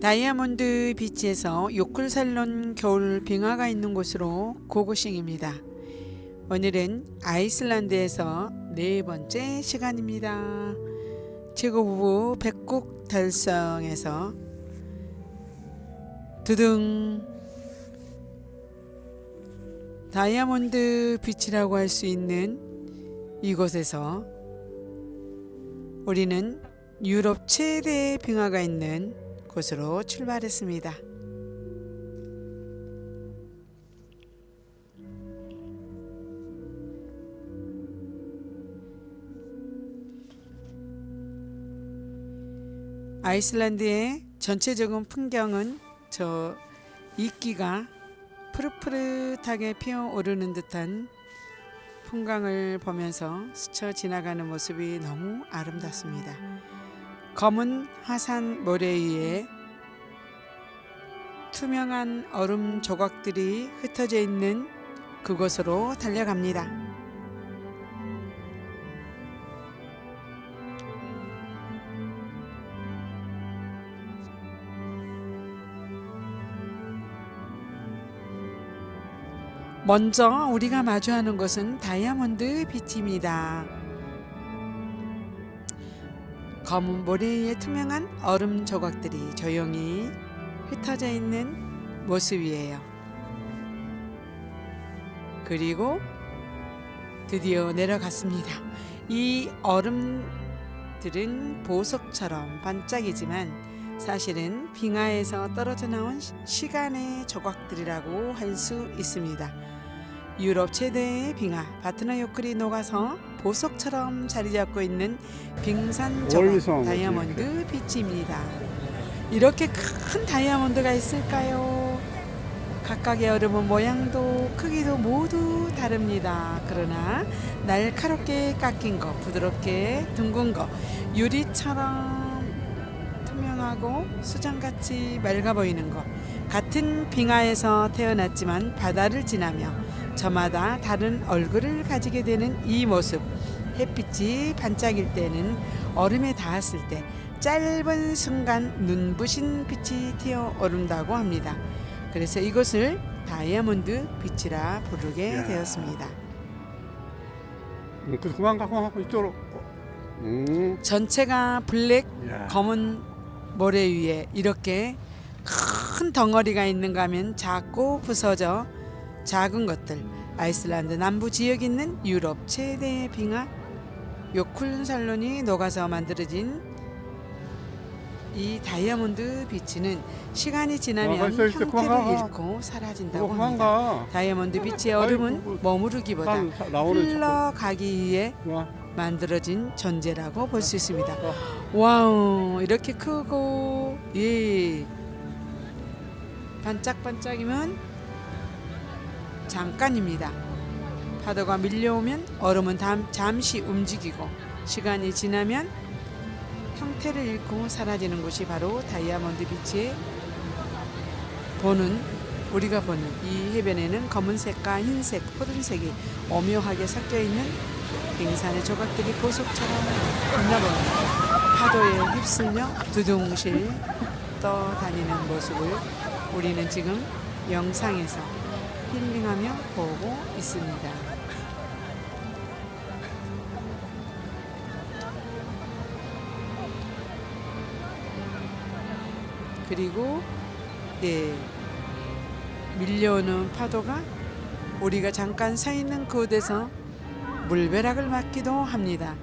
다이아몬드 비치에서 요클살론 겨울 빙하가 있는 곳으로 고고싱입니다. 오늘은 아이슬란드에서 네 번째 시간입니다. 최고부 백국 달성에서 두둥 다이아몬드 비치라고 할 수 있는 이곳에서 우리는 유럽 최대의 빙하가 있는 곳으로 출발했습니다. 아이슬란드의 전체적인 풍경은 저 이끼가 푸릇푸릇하게 피어오르는 듯한 풍광을 보면서 스쳐 지나가는 모습이 너무 아름답습니다. 검은 화산 모래 위에 투명한 얼음 조각들이 흩어져 있는 그곳으로 달려갑니다. 먼저 우리가 마주하는 곳은 다이아몬드 비치입니다. 검은 모래 위에 투명한 얼음 조각들이 조용히 흩어져 있는 모습이에요. 그리고 드디어 내려갔습니다. 이 얼음들은 보석처럼 반짝이지만 사실은 빙하에서 떨어져 나온 시- 시간의 조각들이라고 할 수 있습니다. 유럽 최대의 빙하 바트너 요클이 녹아서 보석처럼 자리 잡고 있는 빙산 멀리서 조각 온 거지, 다이아몬드 비치입니다. 이렇게 큰 다이아몬드가 있을까요? 각각의 얼음은 모양도 크기도 모두 다릅니다. 그러나 날카롭게 깎인 거, 부드럽게 둥근 거, 유리처럼 투명하고 수정같이 맑아 보이는 것. 같은 빙하에서 태어났지만 바다를 지나며 저마다 다른 얼굴을 가지게 되는 이 모습. 햇빛이 반짝일 때는 얼음에 닿았을 때 짧은 순간 눈부신 빛이 튀어 오른다고 합니다. 그래서 이곳을 다이아몬드 빛이라 부르게 이야. 되었습니다. 음, 그 그만 갖고 하고 이쪽으로. 음. 전체가 블랙 야. 검은 모래 위에 이렇게 큰 덩어리가 있는가 하면 작고 부서져 작은 것들 아이슬란드 남부 지역에 있는 유럽 최대의 빙하 요쿨살론이 녹아서 만들어진 이 다이아몬드 비치는 시간이 어, 지나면 있어, 있어. 그만 형태를 가. 잃고 사라진다고 그만 합니다. 가. 다이아몬드 비치의 얼음은 뭐, 머무르기보다 사- 흘러가기 위해 자. 와. 만들어진 존재라고 볼 수 있습니다. 어. 와우 이렇게 크고 예 반짝반짝이면 잠깐입니다. 파도가 밀려오면 얼음은 담, 잠시 움직이고 시간이 지나면 형태를 잃고 사라지는 곳이 바로 다이아몬드 비치의 보는 우리가 보는 이 해변에는 검은색과 흰색, 푸른색이 오묘하게 섞여 있는 빙산의 조각들이 보석처럼 빛나보는 파도에 휩쓸려 두둥실 떠다니는 모습을 우리는 지금 영상에서 힐링하며 보고 있습니다. 그리고 예 밀려오는 파도가 우리가 잠깐 서 있는 그곳에서 물벼락을 맞기도 합니다.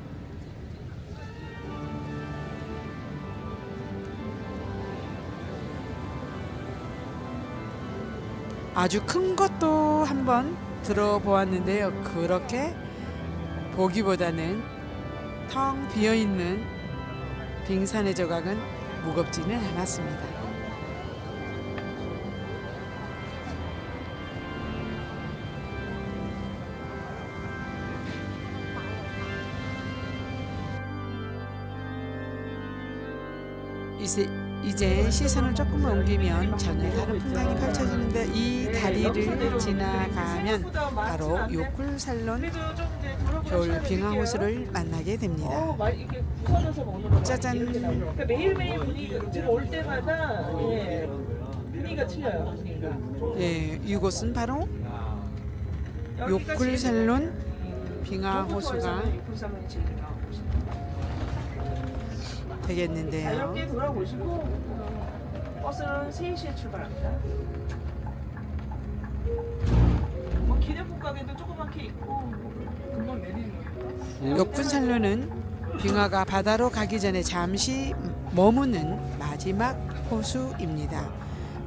아주 큰 것도 한번 들어보았는데요. 그렇게 보기보다는 텅 비어 있는 빙산의 조각은 무겁지는 않았습니다. 이제 이제 시선을 조금 옮기면 전혀 다른 풍경이 펼쳐지는데 이 다리를 지나가면 바로 요쿨살론 겨울 빙하 드릴게요. 호수를 만나게 됩니다. 어, 짜잔. 그러니까 매일매일 분위기가 지금 올 때마다 예, 분위기가 틀려요. 예, 이곳은 바로 요쿨살론 빙하 제일 호수가 되겠는데요. 자유롭게 돌아보시고 버스는 3시에 출발합니다. 뭐 기념품 가게도 조그맣게 있고 금방 내리는 거니까. 욕분살로는 빙하가 바다로 가기 전에 잠시 머무는 마지막 호수입니다.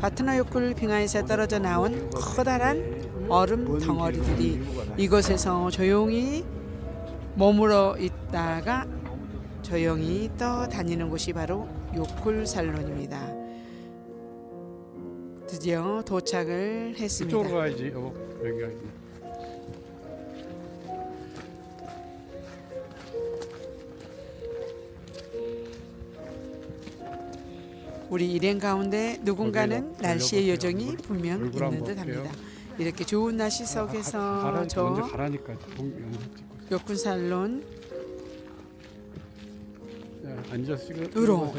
바트너 요쿨 빙하에서 떨어져 나온 커다란 얼음 덩어리들이 이곳에서 조용히 머물러 있다가 조용히 떠다니는 곳이 바로 요쿨살론입니다. 드디어 도착을 이쪽으로 했습니다. 가야지. 여보 여기 가야지. 우리 일행 가운데 누군가는 거기로 날씨의. 요정이 분명 얼굴 있는 듯 볼게요. 합니다. 이렇게 좋은 날씨 속에서 가라, 먼저 저 가라니까 동- 영상 찍고. 욕군살론 자, 으로.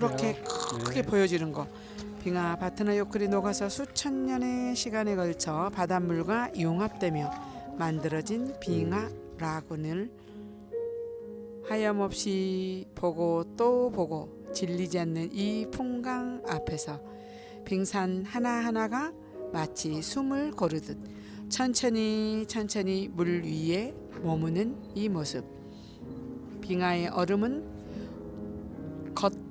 저렇게. 크게 네. 보여지는 거 빙하 바트너 요클이 녹아서 수천 년의 시간에 걸쳐 바닷물과 융합되며 만들어진 빙하 라군을 하염없이 보고 또 보고 질리지 않는 이 풍광 앞에서 빙산 하나하나가 마치 숨을 고르듯 천천히 천천히 물 위에 머무는 이 모습 빙하의 얼음은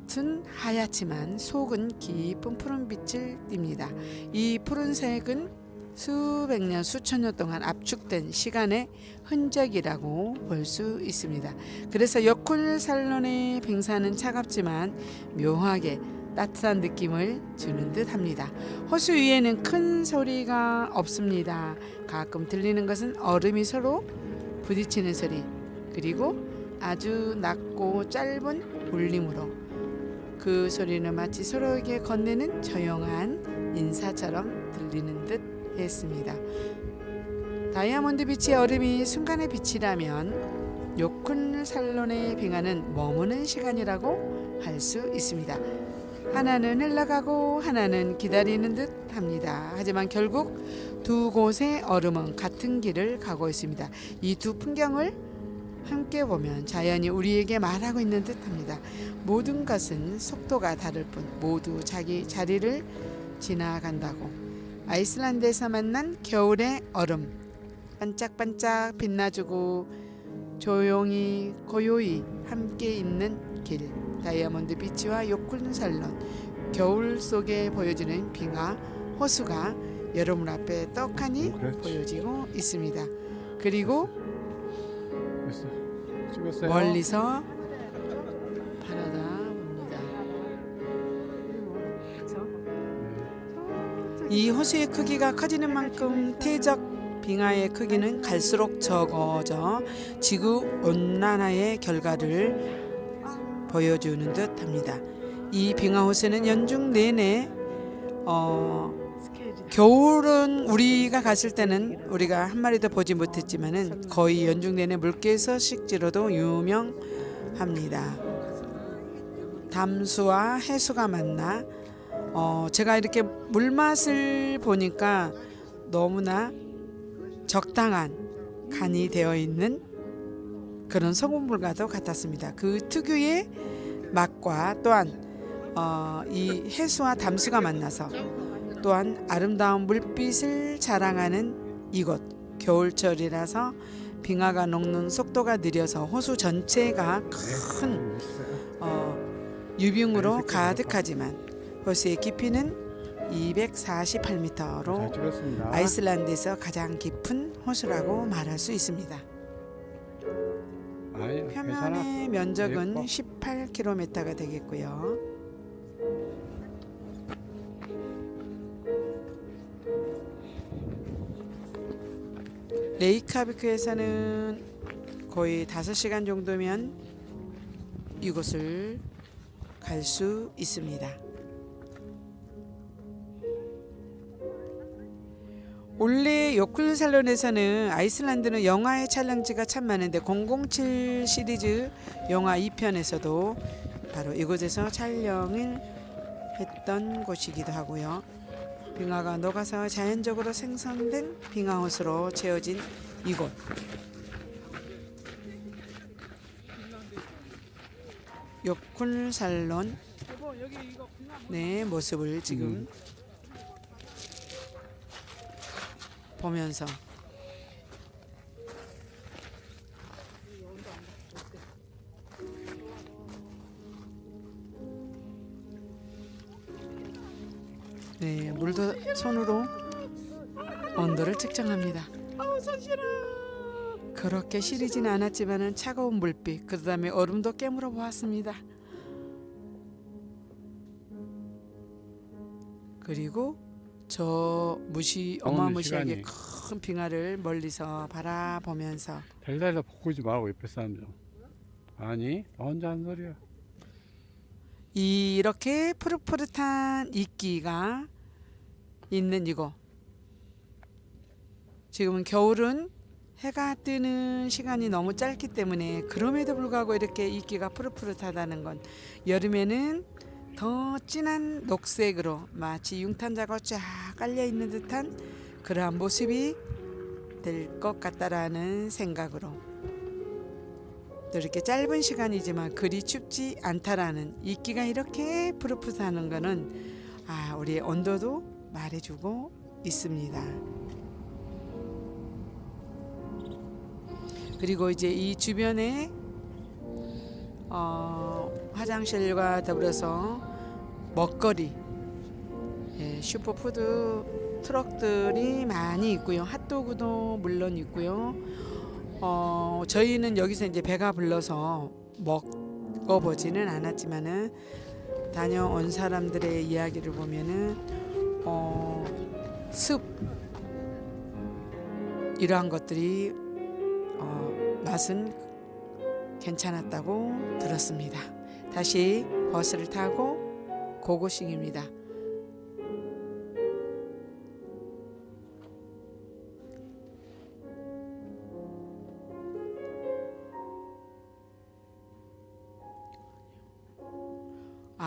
겉은 하얗지만 속은 깊은 푸른빛을 띱니다. 이 푸른색은 수백 년, 수천 년 동안 압축된 시간의 흔적이라고 볼 수 있습니다. 그래서 여쿨살론의 빙산은 차갑지만 묘하게 따뜻한 느낌을 주는 듯 합니다. 호수 위에는 큰 소리가 없습니다. 가끔 들리는 것은 얼음이 서로 부딪히는 소리, 그리고 아주 낮고 짧은 울림으로 그 소리는 마치 서로에게 건네는 조용한 인사처럼 들리는 듯 했습니다. 다이아몬드 빛의 얼음이 순간의 빛이라면 요쿤 살론의 빙하는 머무는 시간이라고 할 수 있습니다. 하나는 흘러가고 하나는 기다리는 듯 합니다. 하지만 결국 두 곳의 얼음은 같은 길을 가고 있습니다. 이 두 풍경을 함께 보면 자연이 우리에게 말하고 있는 듯합니다. 모든 것은 속도가 다를 뿐 모두 자기 자리를 지나간다고. 아이슬란드에서 만난 겨울의 얼음 반짝반짝 빛나주고 조용히 고요히 함께 있는 길 다이아몬드 비치와 요쿨살론 겨울 속에 보여지는 빙하 호수가 여러분 앞에 떡하니 음, 그렇지. 보여지고 있습니다. 그리고 됐어. 찍었어요. 멀리서 바라다 봅니다. 이 호수의 크기가 커지는 만큼 태적 빙하의 크기는 갈수록 적어져 지구 온난화의 결과를 보여주는 듯합니다. 이 빙하 호수는 연중 내내 어, 겨울은 우리가 갔을 때는 우리가 한 마리도 보지 못했지만은 거의 연중 내내 물개서 식지로도 유명합니다. 담수와 해수가 만나 어, 제가 이렇게 물맛을 보니까 너무나 적당한 간이 되어 있는 그런 소금물과도 같았습니다. 그 특유의 맛과 또한 어, 이 해수와 담수가 만나서 또한 아름다운 물빛을 자랑하는 이곳 겨울철이라서 빙하가 녹는 속도가 느려서 호수 전체가 큰 어, 유빙으로 가득하지만 호수의 깊이는 248m로 잘 찍었습니다. 아이슬란드에서 가장 깊은 호수라고 말할 수 있습니다. 표면의 면적은 예뻐. 18km가 되겠고요. 레이카비크에서는 거의 5시간 정도면 이곳을 갈 수 있습니다. 원래 요클살론에서는 아이슬란드는 영화의 촬영지가 참 많은데 007 시리즈 영화 2편에서도 바로 이곳에서 촬영을 했던 곳이기도 하고요. 빙하가 녹아서 자연적으로 생성된 빙하호수로 채워진 이곳. 요쿨살론 네 모습을 지금 음. 보면서 네 물도 손으로 온도를 측정합니다. 아우 손 시려. 그렇게 시리진 않았지만은 차가운 물빛 그 다음에 얼음도 깨물어 보았습니다. 그리고 저 무시 어마무시하게 시간이. 큰 빙하를 멀리서 바라보면서 달달달 볶지 말고 옆에 사람 좀. 아니 나 혼자 하는 소리야. 이렇게 푸릇푸릇한 이끼가 있는 이곳. 지금은 겨울은 해가 뜨는 시간이 너무 짧기 때문에 그럼에도 불구하고 이렇게 이끼가 푸릇푸릇하다는 건 여름에는 더 진한 녹색으로 마치 융탄자가 쫙 깔려 있는 듯한 그러한 모습이 될 것 같다라는 생각으로 또 이렇게 짧은 시간이지만 그리 춥지 않다라는 이끼가 이렇게 푸릇푸릇 하는 거는 아 우리의 온도도 말해주고 있습니다. 그리고 이제 이 주변에 어, 화장실과 더불어서 먹거리, 예, 슈퍼푸드 트럭들이 많이 있고요. 핫도그도 물론 있고요. 어, 저희는 여기서 이제 배가 불러서 먹어보지는 않았지만은 다녀온 사람들의 이야기를 보면은 어, 습 이러한 것들이 어, 맛은 괜찮았다고 들었습니다. 다시 버스를 타고 고고싱입니다.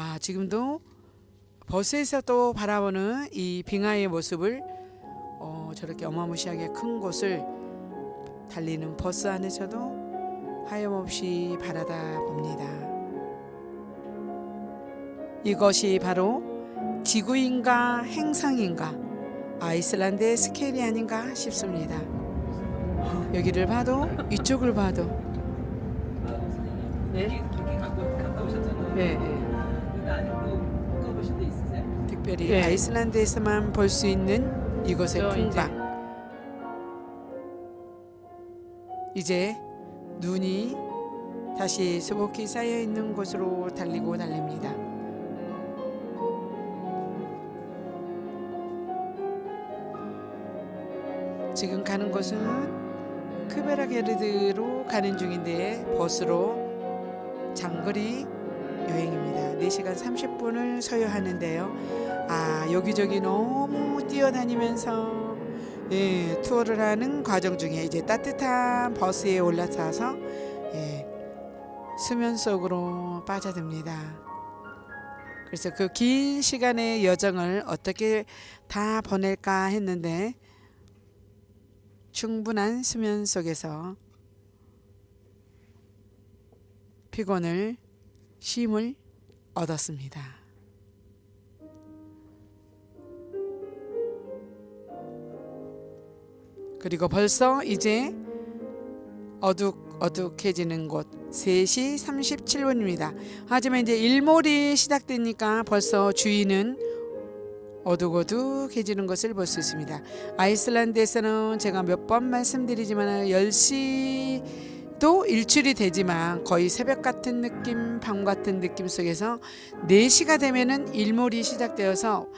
아 지금도 버스에서 또 바라보는 이 빙하의 모습을 어, 저렇게 어마무시하게 큰 곳을 달리는 버스 안에서도 하염없이 바라다 봅니다. 이것이 바로 지구인가 행성인가 아이슬란드의 스케일이 아닌가 싶습니다. 여기를 봐도 이쪽을 봐도 네. 네, 특별히 네. 아이슬란드에서만 볼 수 있는 이곳의 풍광. 이제 눈이 다시 수북히 쌓여 있는 곳으로 달리고 달립니다. 지금 가는 곳은 크베라게르드로 가는 중인데 버스로 장거리 여행입니다. 4시간 30분을 소요하는데요. 아, 여기저기 너무 뛰어다니면서 예, 투어를 하는 과정 중에 이제 따뜻한 버스에 올라타서 예, 수면 속으로 빠져듭니다. 그래서 그 긴 시간의 여정을 어떻게 다 보낼까 했는데 충분한 수면 속에서 피곤을 쉼을 얻었습니다. 그리고 벌써 이제 어둑 어둑해지는 곳 3시 37분입니다. 하지만 이제 일몰이 시작되니까 벌써 주위는 어둑어둑해지는 것을 볼 수 있습니다. 아이슬란드에서는 제가 몇 번 말씀드리지만 10시도 일출이 되지만 거의 새벽 같은 느낌, 밤 같은 느낌 속에서 4시가 되면은 일몰이 시작되어서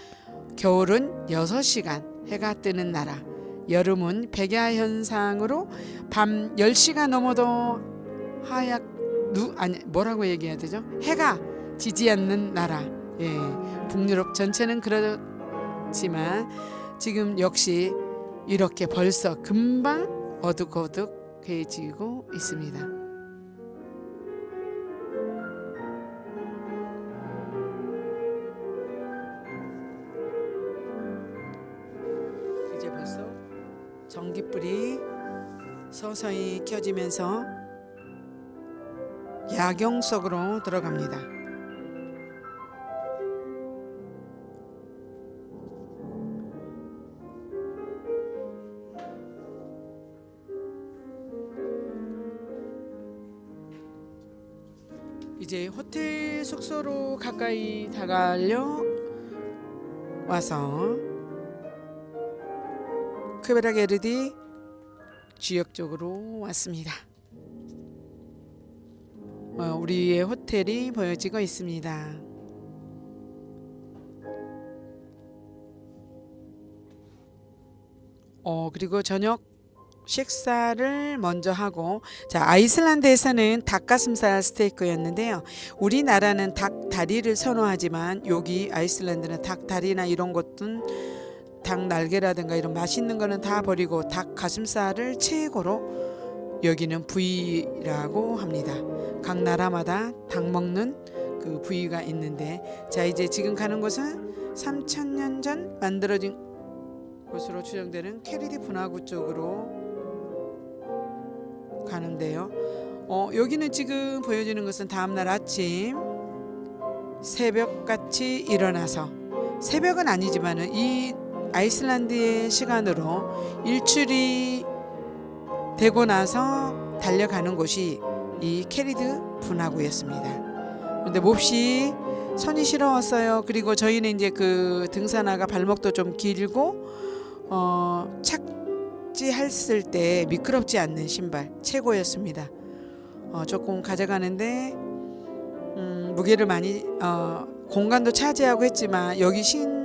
겨울은 6시간 해가 뜨는 나라, 여름은 백야 현상으로 밤 10시가 넘어도 하얗 누 아니 뭐라고 얘기해야 되죠? 해가 지지 않는 나라. 예, 북유럽 전체는 그렇지만 지금 역시 이렇게 벌써 금방 어둑어둑해지고 있습니다. 이제 벌써 전기불이 서서히 켜지면서 야경 속으로 들어갑니다. 이제 호텔 숙소로 가까이 다가려 와서 크베라게르디 지역 쪽으로 왔습니다. 어, 우리의 호텔이 보여지고 있습니다. 어 그리고 저녁 식사를 먼저 하고 자 아이슬란드에서는 닭가슴살 스테이크였는데요. 우리나라는 닭 다리를 선호하지만 여기 아이슬란드는 닭 다리나 이런 것은 닭 날개라든가 이런 맛있는 거는 다 버리고 닭 가슴살을 최고로 여기는 부위라고 합니다. 각 나라마다 닭 먹는 그 부위가 있는데 자 이제 지금 가는 곳은 3천년 전 만들어진 곳으로 추정되는 캐리디 분화구 쪽으로 가는데요. 어, 여기는 지금 보여지는 것은 다음날 아침 새벽같이 일어나서 새벽은 아니지만은 이 아이슬란드의 시간으로 일출이 되고 나서 달려가는 곳이 이 캐리드 분화구였습니다. 근데 몹시 손이 시려웠어요. 그리고 저희는 이제 그 등산화가 발목도 좀 길고 어 착지했을 때 미끄럽지 않는 신발 최고였습니다. 어 조금 가져가는데 음, 무게를 많이 어 공간도 차지하고 했지만 여기 신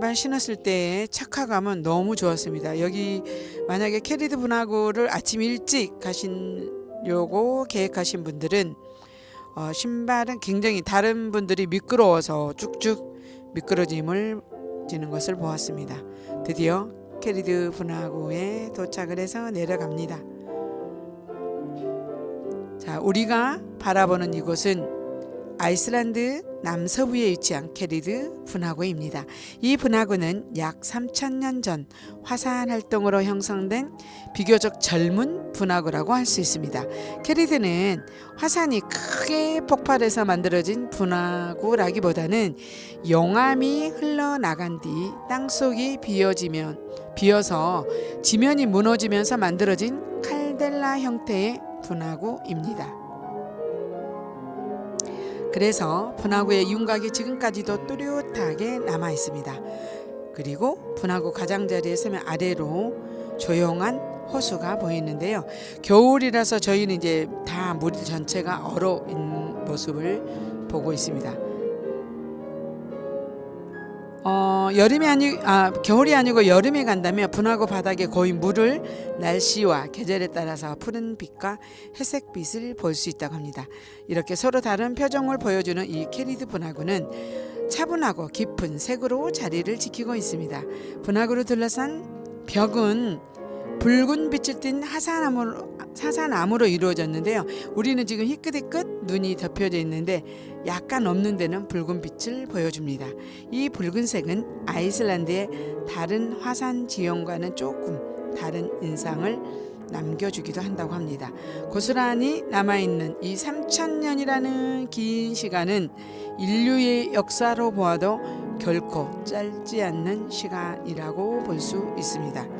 발 신었을 때의 착화감은 너무 좋았습니다. 여기 만약에 캐리드 분화구를 아침 일찍 가시려고 계획하신 분들은 어, 신발은 굉장히 다른 분들이 미끄러워서 쭉쭉 미끄러짐을 지는 것을 보았습니다. 드디어 캐리드 분화구에 도착을 해서 내려갑니다. 자, 우리가 바라보는 이곳은 아이슬란드 남서부에 위치한 캐리드 분화구입니다. 이 분화구는 약 3천년 전 화산 활동으로 형성된 비교적 젊은 분화구라고 할 수 있습니다. 캐리드는 화산이 크게 폭발해서 만들어진 분화구라기보다는 용암이 흘러나간 뒤 땅속이 비어지면 비어서 지면이 무너지면서 만들어진 칼델라 형태의 분화구입니다. 그래서 분화구의 윤곽이 지금까지도 뚜렷하게 남아 있습니다. 그리고 분화구 가장자리에 서면 아래로 조용한 호수가 보이는데요. 겨울이라서 저희는 이제 다 물 전체가 얼어 있는 모습을 보고 있습니다. 어, 여름이 아니 아 겨울이 아니고 여름에 간다면 분화구 바닥에 고인 물을 날씨와 계절에 따라서 푸른 빛과 회색 빛을 볼 수 있다고 합니다. 이렇게 서로 다른 표정을 보여주는 이 캐리드 분화구는 차분하고 깊은 색으로 자리를 지키고 있습니다. 분화구를 둘러싼 벽은 붉은 빛을 띤 하산나무로, 사사나무로 이루어졌는데요. 우리는 지금 희끗희끗 눈이 덮여져 있는데 약간 없는 데는 붉은 빛을 보여줍니다. 이 붉은색은 아이슬란드의 다른 화산 지형과는 조금 다른 인상을 남겨주기도 한다고 합니다. 고스란히 남아있는 이 3천년이라는 긴 시간은 인류의 역사로 보아도 결코 짧지 않는 시간이라고 볼 수 있습니다.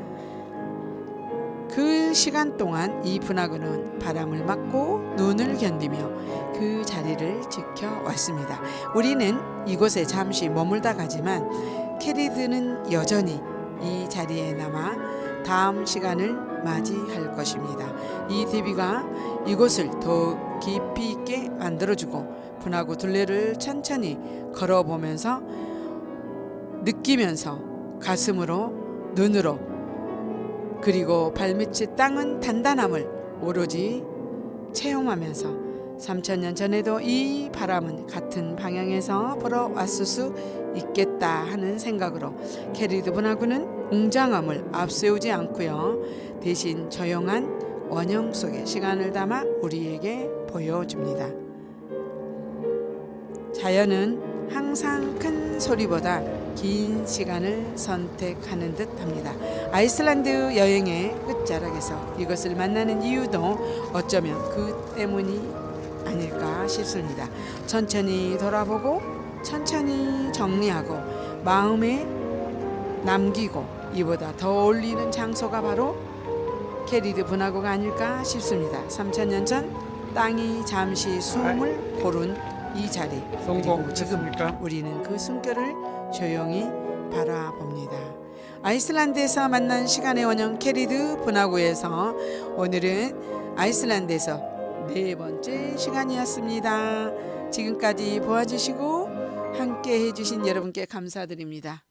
그 시간 동안 이 분화구는 바람을 맞고 눈을 견디며 그 자리를 지켜왔습니다. 우리는 이곳에 잠시 머물다 가지만 캐리드는 여전히 이 자리에 남아 다음 시간을 맞이할 것입니다. 이 대비가 이곳을 더 깊이 있게 만들어주고 분화구 둘레를 천천히 걸어보면서 느끼면서 가슴으로 눈으로 그리고 발밑의 땅은 단단함을 오로지 체험하면서 3천년 전에도 이 바람은 같은 방향에서 불어왔을 수 있겠다 하는 생각으로 캐리드 분화구는 웅장함을 앞세우지 않고요. 대신 조용한 원형 속에 시간을 담아 우리에게 보여줍니다. 자연은 항상 큰 소리보다 긴 시간을 선택하는 듯 합니다. 아이슬란드 여행의 끝자락에서 이것을 만나는 이유도 어쩌면 그 때문이 아닐까 싶습니다. 천천히 돌아보고 천천히 정리하고 마음에 남기고 이보다 더 어울리는 장소가 바로 캐리드 분화구가 아닐까 싶습니다. 3천년 전 땅이 잠시 숨을 고른 이 자리 그리고 지금? 우리는 그 숨결을 조용히 바라봅니다. 아이슬란드에서 만난 시간의 원형 캐리드 분화구에서 오늘은 아이슬란드에서 네 번째 시간이었습니다. 지금까지 보아주시고 함께 해주신 여러분께 감사드립니다.